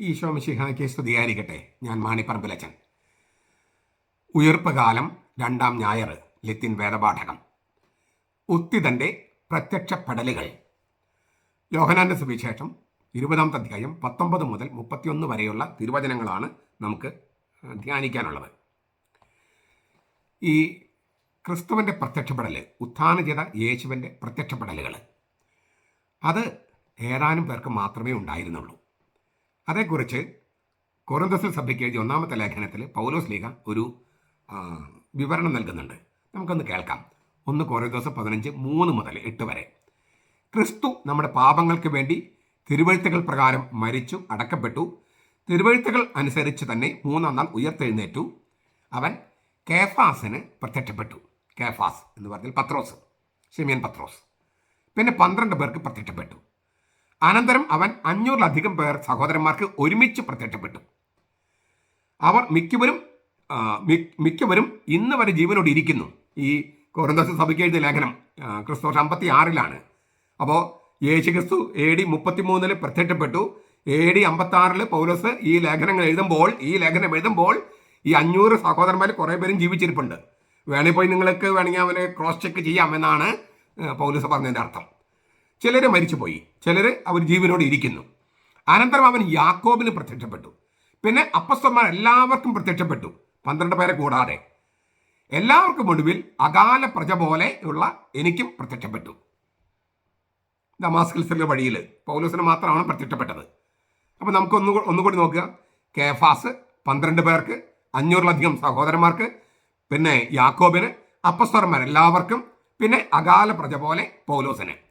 ഈശോ മിശിഹായ്ക്ക് സ്തുതിയായിരിക്കട്ടെ. ഞാൻ മാണിപ്പറമ്പിലച്ചൻ. ഉയർപ്പ് കാലം രണ്ടാം ഞായർ ലത്തിൻ വേദപാഠകം. ഉത്തിതന്റെ പ്രത്യക്ഷപ്പെടലുകൾ. യോഹനാന്റെ സുവിശേഷം ഇരുപതാമത്തെ അധ്യായം പത്തൊമ്പത് മുതൽ മുപ്പത്തിയൊന്ന് വരെയുള്ള തിരുവചനങ്ങളാണ് നമുക്ക് ധ്യാനിക്കാനുള്ളത്. ഈ ക്രിസ്തുവിന്റെ പ്രത്യക്ഷപ്പെടൽ ഉത്ഥാന ചെയ്ത യേശുവിന്റെ പ്രത്യക്ഷപ്പെടലുകൾ അത് ഏതാനും പേർക്ക് മാത്രമേ ഉണ്ടായിരുന്നുള്ളൂ. അതേക്കുറിച്ച് കൊറന്തസിൽ സഭയ്ക്ക് എഴുതിയ ഒന്നാമത്തെ ലേഖനത്തിൽ പൗലോസ് ലീഗ ഒരു വിവരണം നൽകുന്നുണ്ട്. നമുക്കൊന്ന് കേൾക്കാം. ഒന്ന് കൊറിന്തോസ് പതിനഞ്ച് മൂന്ന് മുതൽ എട്ട് വരെ. ക്രിസ്തു നമ്മുടെ പാപങ്ങൾക്ക് വേണ്ടി തിരുവഴുത്തുകൾ പ്രകാരം മരിച്ചു അടക്കപ്പെട്ടു. തിരുവഴുത്തുകൾ അനുസരിച്ച് തന്നെ മൂന്നാം നാൾ ഉയർത്തെഴുന്നേറ്റു. അവൻ കേഫാസിന് പ്രത്യക്ഷപ്പെട്ടു. കേഫാസ് എന്ന് പറഞ്ഞാൽ പത്രോസ് ഷിമിയൻ പത്രോസ്. പിന്നെ പന്ത്രണ്ട് പേർക്ക് പ്രത്യക്ഷപ്പെട്ടു. അനന്തരം അവൻ അഞ്ഞൂറിലധികം പേർ സഹോദരന്മാർക്ക് ഒരുമിച്ച് പ്രത്യക്ഷപ്പെട്ടു. അവർ മിക്കവരും മിക്കവരും ഇന്ന് വരെ ജീവനോട് ഇരിക്കുന്നു. ഈ കോരന്തോസ് സഭയ്ക്ക് എഴുതിയ ലേഖനം ക്രിസ്തു അമ്പത്തി ആറിലാണ് അപ്പോൾ യേശു ക്രിസ്തു എ ഡി മുപ്പത്തി മൂന്നിൽ പ്രത്യക്ഷപ്പെട്ടു. എ ഡി അമ്പത്തി ആറിൽ പൗലോസ് ഈ ലേഖനങ്ങൾ എഴുതുമ്പോൾ ഈ ലേഖനം എഴുതുമ്പോൾ ഈ അഞ്ഞൂറ് സഹോദരന്മാർ കുറേ പേരും ജീവിച്ചിരിപ്പുണ്ട്. വേണമെങ്കിൽ പോയി നിങ്ങൾക്ക് വേണമെങ്കിൽ അവനെ ക്രോസ് ചെക്ക് ചെയ്യാം എന്നാണ് പൗലോസ് പറഞ്ഞതിന്റെ അർത്ഥം. ചിലർ മരിച്ചുപോയി. ചിലർ അവർ ജീവനോട് ഇരിക്കുന്നു. അനന്തരം അവൻ യാക്കോബിന് പ്രത്യക്ഷപ്പെട്ടു. പിന്നെ അപ്പസ്തന്മാർ എല്ലാവർക്കും പ്രത്യക്ഷപ്പെട്ടു. പന്ത്രണ്ട് പേരെ കൂടാതെ. എല്ലാവർക്കും ഒടുവിൽ അകാല പ്രജ പോലെ ഉള്ള എനിക്കും പ്രത്യക്ഷപ്പെട്ടു. ദമാസ്കൽസിലെ വഴിയിൽ പൗലോസിന് മാത്രമാണ് പ്രത്യക്ഷപ്പെട്ടത്. അപ്പോൾ നമുക്ക് ഒന്ന് ഒന്നുകൂടി നോക്കുക. കേഫാസ് പന്ത്രണ്ട് പേർക്ക് അഞ്ഞൂറിലധികം സഹോദരന്മാർക്ക് പിന്നെ യാക്കോബിന് അപ്പസ്വരന്മാർ എല്ലാവർക്കും പിന്നെ അകാല പ്രജ പോലെ പൗലോസിന്.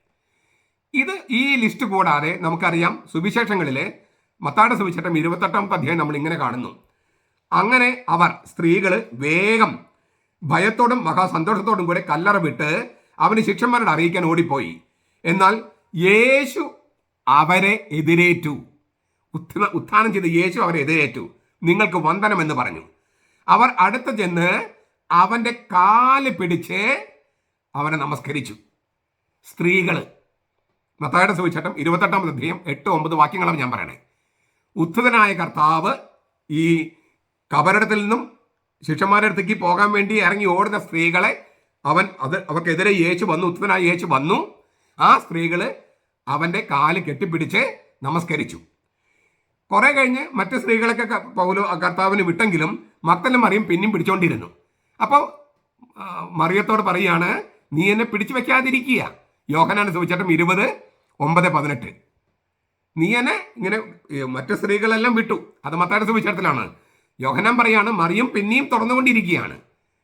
ഇത് ഈ ലിസ്റ്റ് കൂടാതെ നമുക്കറിയാം സുവിശേഷങ്ങളിലെ മത്താട സുവിശേഷം ഇരുപത്തെട്ടാമത്തെ അധ്യായം നമ്മൾ ഇങ്ങനെ കാണുന്നു. അങ്ങനെ അവർ സ്ത്രീകൾ വേഗം ഭയത്തോടും മഹാസന്തോഷത്തോടും കൂടെ കല്ലറ വിട്ട് അവന് ശിക്ഷന്മാരോട് അറിയിക്കാൻ ഓടിപ്പോയി. എന്നാൽ യേശു അവരെ എതിരേറ്റു. ഉത്ഥാനം ചെയ്ത് യേശു അവരെ എതിരേറ്റു. നിങ്ങൾക്ക് വന്ദനം എന്ന് പറഞ്ഞു. അവർ അടുത്ത് ചെന്ന് അവന്റെ കാൽ പിടിച്ച് അവനെ നമസ്കരിച്ചു. സ്ത്രീകൾ മത്തായുടെ സുവിശേഷം ഇരുപത്തെട്ടാമത് അധ്യയം എട്ട് ഒമ്പത് വാക്യങ്ങളാണ് ഞാൻ പറയണേ. ഉത്ഥിതനായ കർത്താവ് ഈ കബരടത്തിൽ നിന്നും ശിഷ്യന്മാരുടെ അടുത്തേക്ക് പോകാൻ വേണ്ടി ഇറങ്ങി ഓടുന്ന സ്ത്രീകളെ അവൻ അത് അവർക്കെതിരെ യേശു വന്നു ഉത്ഥിതനായ യേശു വന്നു. ആ സ്ത്രീകൾ അവന്റെ കാൽ കെട്ടിപ്പിടിച്ച് നമസ്കരിച്ചു. കുറേ കഴിഞ്ഞ് മറ്റ് സ്ത്രീകളൊക്കെ പൗലോ കർത്താവിന് വിട്ടെങ്കിലും മക്തലും മറിയും പിന്നെയും പിടിച്ചോണ്ടിരുന്നു. അപ്പോൾ മറിയത്തോട് പറയാണ് നീ എന്നെ പിടിച്ചു വെക്കാതിരിക്കുക. യോഹനാണ് സുവിശേഷം ഇരുപത് ഒമ്പത് പതിനെട്ട്. നീ എന്നെ ഇങ്ങനെ മറ്റു സ്ത്രീകളെല്ലാം വിട്ടു. അത് മത്തായുടെ സുവിശേഷത്തിലാണ്. യോഹനം പറയാണ് മറിയും പിന്നെയും തുറന്നുകൊണ്ടിരിക്കുകയാണ്.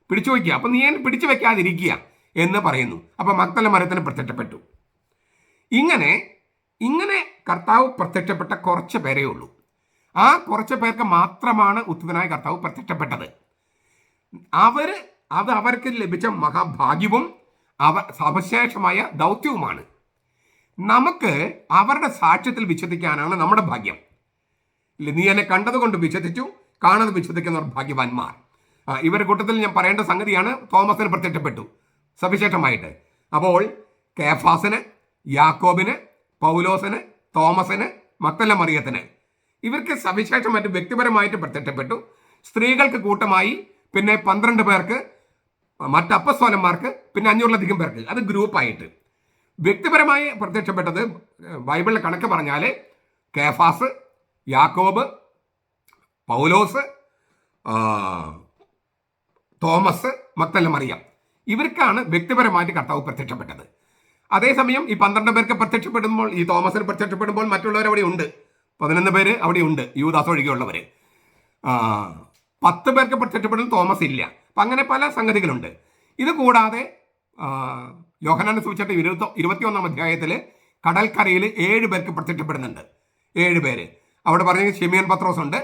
പിടിച്ചു വയ്ക്കുക. അപ്പം നീ എന്നെ പിടിച്ചു വെക്കാതിരിക്കുക എന്ന് പറയുന്നു. അപ്പം മക്തല മരത്തിന് പ്രത്യക്ഷപ്പെട്ടു. ഇങ്ങനെ ഇങ്ങനെ കർത്താവ് പ്രത്യക്ഷപ്പെട്ട കുറച്ച് പേരേ ഉള്ളൂ. ആ കുറച്ച് പേർക്ക് മാത്രമാണ് ഉത്തമനായ കർത്താവ് പ്രത്യക്ഷപ്പെട്ടത്. അവർ അത് അവർക്ക് ലഭിച്ച മഹാഭാഗ്യവും അവ സവിശേഷമായ ദൗത്യവുമാണ്. നമുക്ക് അവരുടെ സാക്ഷ്യത്തിൽ വിശ്വസിക്കാനാണ് നമ്മുടെ ഭാഗ്യം. ഇല്ല, നീ എന്നെ കണ്ടതുകൊണ്ട് വിശ്വസിച്ചു കാണാതെ വിശ്വസിക്കുന്നവർ ഭാഗ്യവാന്മാർ. ഇവരുടെ കൂട്ടത്തിൽ ഞാൻ പറയേണ്ട സംഗതിയാണ് തോമസിന് പ്രത്യക്ഷപ്പെട്ടു സവിശേഷമായിട്ട്. അപ്പോൾ കേഫാസിന് യാക്കോബിന് പൗലോസിന് തോമസിന് മക്തല്ല മറിയത്തിന് ഇവർക്ക് സവിശേഷമായിട്ട് വ്യക്തിപരമായിട്ട് പ്രത്യക്ഷപ്പെട്ടു. സ്ത്രീകൾക്ക് കൂട്ടമായി പിന്നെ പന്ത്രണ്ട് പേർക്ക് മറ്റ് അപ്പസ്വലന്മാർക്ക് പിന്നെ അഞ്ഞൂറിലധികം പേർക്ക്. അത് ഗ്രൂപ്പായിട്ട്. വ്യക്തിപരമായി പ്രത്യക്ഷപ്പെട്ടത് ബൈബിളിലെ കണക്ക് പറഞ്ഞാൽ കേഫാസ് യാക്കോബ് പൗലോസ് തോമസ് മക്തല്ല മറിയ. ഇവർക്കാണ് വ്യക്തിപരമായിട്ട് കർത്താവ് പ്രത്യക്ഷപ്പെട്ടത്. അതേസമയം ഈ പന്ത്രണ്ട് പേർക്ക് പ്രത്യക്ഷപ്പെടുമ്പോൾ ഈ തോമസിന് പ്രത്യക്ഷപ്പെടുമ്പോൾ മറ്റുള്ളവർ അവിടെ ഉണ്ട്. പതിനൊന്ന് പേര് അവിടെ ഉണ്ട് യൂദാസ് ഒഴികെയുള്ളവർ പത്ത് പേർക്ക് പ്രത്യക്ഷപ്പെടുന്ന തോമസ് ഇല്ല. അപ്പം അങ്ങനെ പല സംഗതികളുണ്ട്. ഇത് കൂടാതെ ആ, യോഹനാന്റെ സൂചിച്ചിട്ട് ഇരുപത്തി ഇരുപത്തിയൊന്നാം അധ്യായത്തിൽ കടൽക്കരയിൽ ഏഴ് പേർക്ക് പ്രത്യക്ഷപ്പെടുന്നുണ്ട്. ഏഴ് പേര്. അവിടെ പറഞ്ഞ ഷെമിയൻ പത്രോസ് ഉണ്ട്.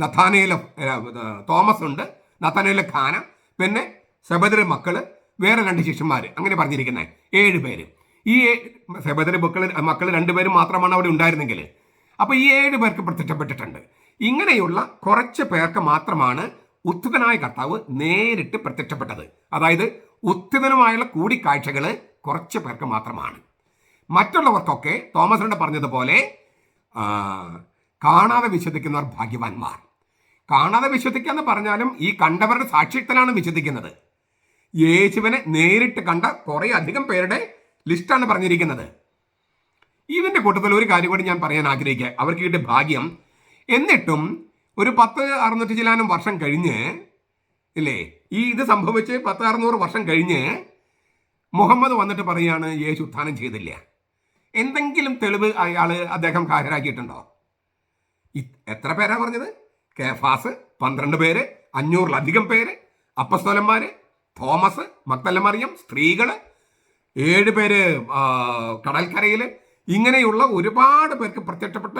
നഥാനയിലെ തോമസ് ഉണ്ട്. നഥാനയിലെ ഖാന പിന്നെ സെബദരി മക്കൾ വേറെ രണ്ട് ശിഷ്യന്മാർ അങ്ങനെ പറഞ്ഞിരിക്കുന്നത് ഏഴ് പേര്. ഈ സെബദരി മക്കൾ മക്കൾ രണ്ടുപേരും മാത്രമാണ് അവിടെ ഉണ്ടായിരുന്നെങ്കിൽ അപ്പോൾ ഈ ഏഴ് പേർക്ക് പ്രത്യക്ഷപ്പെട്ടിട്ടുണ്ട്. ഇങ്ങനെയുള്ള കുറച്ച് പേർക്ക് മാത്രമാണ് ഉത്ഥിതനായ കർത്താവ് നേരിട്ട് പ്രത്യക്ഷപ്പെട്ടത്. അതായത് ഉത്ഥിതനുമായുള്ള കൂടിക്കാഴ്ചകൾ കുറച്ച് പേർക്ക് മാത്രമാണ്. മറ്റുള്ളവർക്കൊക്കെ തോമസിനോട് പറഞ്ഞതുപോലെ കാണാതെ വിശ്വസിക്കുന്നവർ ഭാഗ്യവാന്മാർ. കാണാതെ വിശ്വസിക്കുക എന്ന് പറഞ്ഞാലും ഈ കണ്ടവരുടെ സാക്ഷ്യത്തിലാണ് വിശ്വസിക്കുന്നത്. യേശുവിനെ നേരിട്ട് കണ്ട കുറേ അധികം പേരുടെ ലിസ്റ്റാണ് പറഞ്ഞിരിക്കുന്നത്. ഇതിന്റെ കൂട്ടത്തിൽ ഒരു കാര്യം കൂടി ഞാൻ പറയാൻ ആഗ്രഹിക്കുക. അവർക്ക് കിട്ടിയ ഭാഗ്യം. എന്നിട്ടും ഒരു പത്ത് അറുന്നൂറ്റി ചിലാനും വർഷം കഴിഞ്ഞ് ഇല്ലേ? ഈ ഇത് സംഭവിച്ച് പത്ത് അറുന്നൂറ് വർഷം കഴിഞ്ഞ് മുഹമ്മദ് വന്നിട്ട് പറയാണ് യേശു ഉത്ഥാനം ചെയ്തില്ല. എന്തെങ്കിലും തെളിവ് അയാൾ അദ്ദേഹം ഹാജരാക്കിയിട്ടുണ്ടോ? എത്ര പേരാ പറഞ്ഞത്? കേഫാസ് പന്ത്രണ്ട് പേര് അഞ്ഞൂറിലധികം പേര് അപ്പസ്തോലന്മാര് തോമസ് മക്തല്ലമറിയം സ്ത്രീകൾ ഏഴ് പേര് കടൽക്കരയിൽ ഇങ്ങനെയുള്ള ഒരുപാട് പേർക്ക് പ്രത്യക്ഷപ്പെട്ട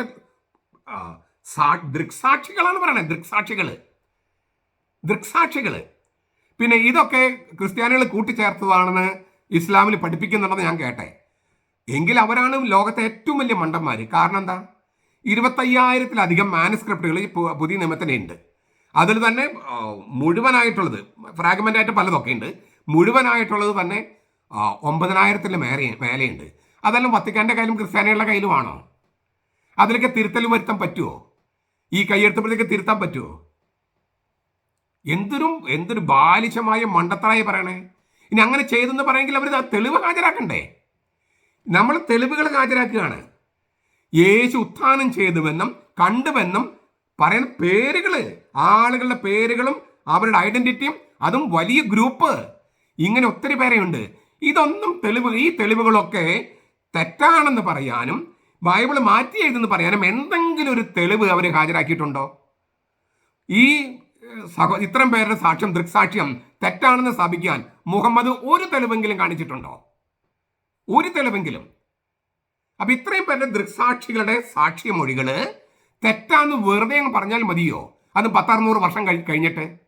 ദൃക്സാക്ഷികളാണ് പറയണേ ദൃക്സാക്ഷികൾ. ദൃക്സാക്ഷികൾ. പിന്നെ ഇതൊക്കെ ക്രിസ്ത്യാനികൾ കൂട്ടിച്ചേർത്തതാണെന്ന് ഇസ്ലാമിൽ പഠിപ്പിക്കുന്നുണ്ടെന്ന് ഞാൻ കേട്ടെ. എങ്കിൽ അവരാണ് ലോകത്തെ ഏറ്റവും വലിയ മണ്ടന്മാർ കാരണം എന്താ? ഇരുപത്തയ്യായിരത്തിലധികം മാനുസ്ക്രിപ്റ്റുകൾ പുതിയ പുതിയ നിയമത്തിനുണ്ട് അതിൽ തന്നെ മുഴുവനായിട്ടുള്ളത് ഫ്രാഗ്മെന്റ് ആയിട്ട് പലതൊക്കെ ഉണ്ട് മുഴുവനായിട്ടുള്ളത് തന്നെ ഒമ്പതിനായിരത്തിന്റെ മേലെ മേലെയുണ്ട് അതെല്ലാം വത്തിക്കാന്റെ കയ്യിലും ക്രിസ്ത്യാനികളുടെ കയ്യിലുമാണോ? അതിലൊക്കെ തിരുത്തൽ വരുത്താൻ പറ്റുമോ ഈ കൈയെടുത്തപ്പോഴത്തേക്ക് തിരുത്താൻ പറ്റുമോ എന്തൊരു എന്തൊരു ബാലിശമായ മണ്ടത്തറായി പറയണേ. ഇനി അങ്ങനെ ചെയ്തെന്ന് പറയെങ്കിൽ അവർ തെളിവ് ഹാജരാക്കണ്ടേ? നമ്മൾ തെളിവുകൾ ഹാജരാക്കുകയാണ്. യേശു ഉത്ഥാനം ചെയ്തുവെന്നും കണ്ടുവെന്നും പറയുന്ന പേരുകൾ ആളുകളുടെ പേരുകളും അവരുടെ ഐഡന്റിറ്റിയും അതും വലിയ ഗ്രൂപ്പ്. ഇങ്ങനെ ഒത്തിരി പേരെയുണ്ട്. ഇതൊന്നും തെളിവ് ഈ തെളിവുകളൊക്കെ തെറ്റാണെന്ന് പറയാനും ബൈബിൾ മാറ്റി എഴുതെന്ന് പറയാനും എന്തെങ്കിലും ഒരു തെളിവ് അവർ ഹാജരാക്കിയിട്ടുണ്ടോ? ഈ സഹോ ഇത്തരം പേരുടെ സാക്ഷ്യം ദൃക്സാക്ഷ്യം തെറ്റാണെന്ന് സ്ഥാപിക്കാൻ മുഹമ്മദ് ഒരു തെളിവെങ്കിലും കാണിച്ചിട്ടുണ്ടോ? ഒരു തെളിവെങ്കിലും. അപ്പൊ ഇത്രയും പേരുടെ ദൃക്സാക്ഷികളുടെ സാക്ഷ്യമൊഴികൾ തെറ്റാന്ന് വെറുതെ അങ്ങ് പറഞ്ഞാൽ മതിയോ? അത് പത്തറുന്നൂറ് വർഷം കഴി- കഴിഞ്ഞിട്ട്.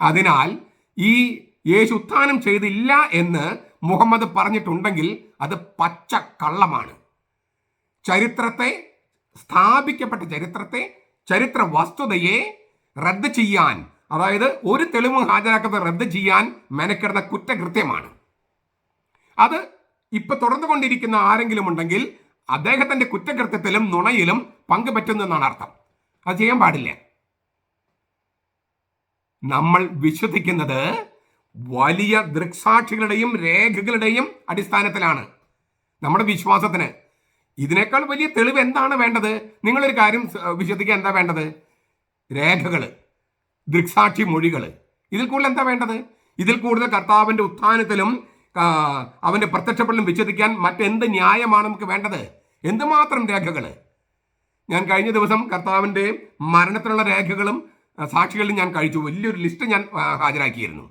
അതിനാൽ ഈ യേശു ഉത്ഥാനം ചെയ്തില്ല എന്ന് മുഹമ്മദ് പറഞ്ഞിട്ടുണ്ടെങ്കിൽ അത് പച്ച കള്ളമാണ്. ചരിത്രത്തെ സ്ഥാപിക്കപ്പെട്ട ചരിത്രത്തെ ചരിത്ര വസ്തുതയെ റദ്ദ് ചെയ്യാൻ അതായത് ഒരു തെളിവും ഹാജരാക്കാതെ റദ്ദ് ചെയ്യാൻ മെനക്കെടുന്ന കുറ്റകൃത്യമാണ്. അത് ഇപ്പൊ തുടർന്നുകൊണ്ടിരിക്കുന്ന ആരെങ്കിലും ഉണ്ടെങ്കിൽ അദ്ദേഹത്തിന്റെ കുറ്റകൃത്യത്തിലും നുണയിലും പങ്കുപറ്റുന്നു എന്നാണ് അർത്ഥം. അത് ചെയ്യാൻ പാടില്ല. നമ്മൾ വിശ്വസിക്കുന്നത് വലിയ ദൃക്സാക്ഷികളുടെയും രേഖകളുടെയും അടിസ്ഥാനത്തിലാണ്. നമ്മുടെ വിശ്വാസത്തിന്. ഇതിനേക്കാൾ വലിയ തെളിവ് എന്താണ് വേണ്ടത്? നിങ്ങളൊരു കാര്യം വിശ്വസിക്കാൻ എന്താ വേണ്ടത്? രേഖകൾ ദൃക്സാക്ഷി മൊഴികൾ ഇതിൽ കൂടുതൽ എന്താ വേണ്ടത്? ഇതിൽ കൂടുതൽ കർത്താവിന്റെ ഉത്ഥാനത്തിലും അവന്റെ പ്രത്യക്ഷപ്പെടലും വിച്ഛേദിക്കാൻ മറ്റെന്ത് ന്യായമാണ് നമുക്ക് വേണ്ടത്? എന്തുമാത്രം രേഖകൾ ഞാൻ കഴിഞ്ഞ ദിവസം കർത്താവിന്റെ മരണത്തിനുള്ള രേഖകളും സാക്ഷികളിൽ ഞാൻ കഴിച്ചു. വലിയൊരു ലിസ്റ്റ് ഞാൻ ഹാജരാക്കിയിരുന്നു.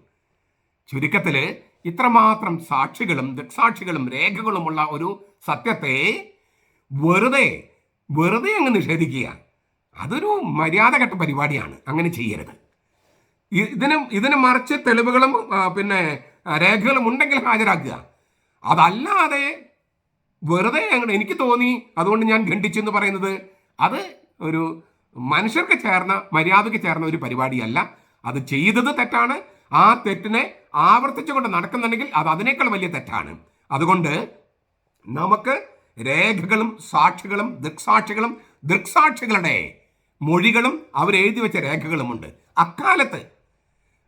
ചുരുക്കത്തിൽ ഇത്രമാത്രം സാക്ഷികളും ദൃക്സാക്ഷികളും രേഖകളുമുള്ള ഒരു സത്യത്തെ വെറുതെ വെറുതെ അങ്ങ് നിഷേധിക്കുക. അതൊരു മര്യാദഘട്ട പരിപാടിയാണ്. അങ്ങനെ ചെയ്യരുത്. ഇതിനും ഇതിന് മറിച്ച് തെളിവുകളും പിന്നെ രേഖകളും ഉണ്ടെങ്കിൽ ഹാജരാക്കുക. അതല്ലാതെ വെറുതെ അങ്ങനെ എനിക്ക് തോന്നി അതുകൊണ്ട് ഞാൻ ഖണ്ഡിച്ചു എന്ന് പറയുന്നത് അത് ഒരു മനുഷ്യർക്ക് ചേർന്ന മര്യാദയ്ക്ക് ചേർന്ന ഒരു പരിപാടിയല്ല. അത് ചെയ്തത് തെറ്റാണ്. ആ തെറ്റിനെ ആവർത്തിച്ചുകൊണ്ട് നടക്കുന്നുണ്ടെങ്കിൽ അത് അതിനേക്കാൾ വലിയ തെറ്റാണ്. അതുകൊണ്ട് നമുക്ക് രേഖകളും സാക്ഷികളും ദൃക്സാക്ഷികളും ദൃക്സാക്ഷികളുടെ മൊഴികളും അവരെഴുതി വെച്ച രേഖകളുമുണ്ട്. അക്കാലത്ത്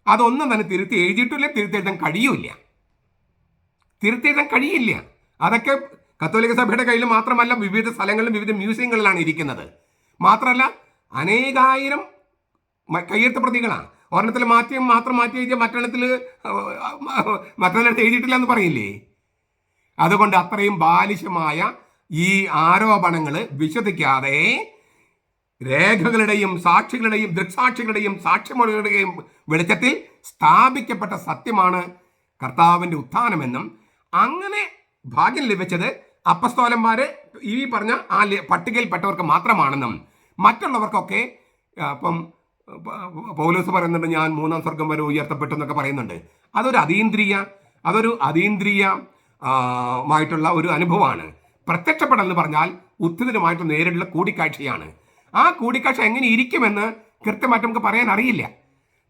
അതൊന്നും തന്നെ തിരുത്തി എഴുതിയിട്ടില്ല തിരുത്തി എഴുതാൻ കഴിയൂല തിരുത്തി എഴുതാൻ കഴിയില്ല. അതൊക്കെ കത്തോലിക്ക സഭയുടെ കയ്യിൽ മാത്രമല്ല വിവിധ സ്ഥലങ്ങളിലും വിവിധ മ്യൂസിയങ്ങളിലാണ് ഇരിക്കുന്നത്. മാത്രമല്ല അനേകായിരം കയ്യെഴുത്ത് പ്രതികളാണ്. ഒരെണ്ണത്തിൽ മാറ്റി മാത്രം മാറ്റി എഴുതിയ മറ്റെണ്ണത്തിൽ മറ്റൊരിടത്ത് എഴുതിയിട്ടില്ല എന്ന് പറയില്ലേ? അതുകൊണ്ട് അത്രയും ബാലിശമായ ഈ ആരോപണങ്ങൾ വിശ്വസിക്കാതെ രേഖകളുടെയും സാക്ഷികളുടെയും ദൃക്സാക്ഷികളുടെയും സാക്ഷിമൊഴികളുടെയും വെളിച്ചത്തിൽ സ്ഥാപിക്കപ്പെട്ട സത്യമാണ് കർത്താവിന്റെ ഉത്ഥാനമെന്നും അങ്ങനെ ഭാഗ്യം ലഭിച്ചത് അപ്പസ്തോലന്മാരെ ഈ പറഞ്ഞ ആ പട്ടികയിൽപ്പെട്ടവർക്ക് മാത്രമാണെന്നും മറ്റുള്ളവർക്കൊക്കെ അപ്പം പൗലോസ് പറയുന്നുണ്ട് ഞാൻ മൂന്നാം സ്വർഗം വരെ ഉയർത്തപ്പെട്ടു എന്നൊക്കെ പറയുന്നുണ്ട്. അതൊരു അതീന്ദ്രിയ അതൊരു അതീന്ദ്രിയ ആയിട്ടുള്ള ഒരു അനുഭവമാണ്. പ്രത്യക്ഷപ്പെടൽ എന്ന് പറഞ്ഞാൽ ഉത്തിതരുമായിട്ട് നേരിട്ടുള്ള കൂടിക്കാഴ്ചയാണ്. ആ കൂടിക്കാഴ്ച എങ്ങനെ ഇരിക്കുമെന്ന് കൃത്യമായിട്ട് നമുക്ക് പറയാൻ അറിയില്ല.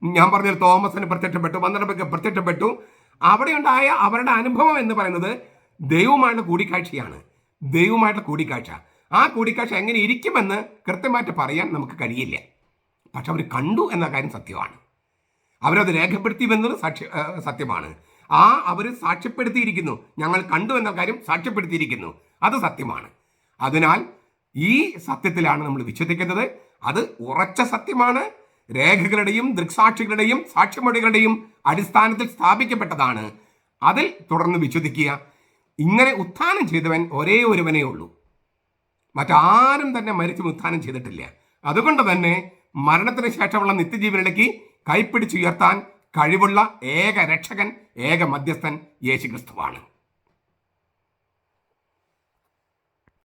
ഞാൻ പറഞ്ഞ തോമസിന് പ്രത്യക്ഷപ്പെട്ടു പന്ത്രണ്ടൊക്കെ പ്രത്യക്ഷപ്പെട്ടു. അവിടെ ഉണ്ടായ അവരുടെ അനുഭവം എന്ന് പറയുന്നത് ദൈവമായിട്ടുള്ള കൂടിക്കാഴ്ചയാണ്. ദൈവമായിട്ടുള്ള കൂടിക്കാഴ്ച. ആ കൂടിക്കാഴ്ച എങ്ങനെ ഇരിക്കുമെന്ന് കൃത്യമായിട്ട് പറയാൻ നമുക്ക് കഴിയില്ല. പക്ഷെ അവർ കണ്ടു എന്ന കാര്യം സത്യമാണ്. അവരത് രേഖപ്പെടുത്തിയെന്നത് സാക്ഷ്യ ആ, സത്യമാണ്. ആ അവർ സാക്ഷ്യപ്പെടുത്തിയിരിക്കുന്നു. ഞങ്ങൾ കണ്ടു എന്ന കാര്യം സാക്ഷ്യപ്പെടുത്തിയിരിക്കുന്നു. അത് സത്യമാണ്. അതിനാൽ ഈ സത്യത്തിലാണ് നമ്മൾ വിശ്വസിക്കുന്നത്. അത് ഉറച്ച സത്യമാണ്. രേഖകളുടെയും ദൃക്സാക്ഷികളുടെയും സാക്ഷിമൊഴികളുടെയും അടിസ്ഥാനത്തിൽ സ്ഥാപിക്കപ്പെട്ടതാണ്. അതിൽ തുടർന്ന് വിശ്വസിക്കുക. ഇങ്ങനെ ഉത്ഥാനം ചെയ്തവൻ ഒരേ ഒരുവനേ ഉള്ളൂ. മറ്റാരും തന്നെ മരിച്ചു ഉത്ഥാനം ചെയ്തിട്ടില്ല. അതുകൊണ്ട് തന്നെ മരണത്തിന് ശേഷമുള്ള നിത്യജീവനിലേക്ക് കൈപ്പിടിച്ചുയർത്താൻ കഴിവുള്ള ഏക രക്ഷകൻ ഏക മധ്യസ്ഥൻ യേശുക്രിസ്തുവാണ്.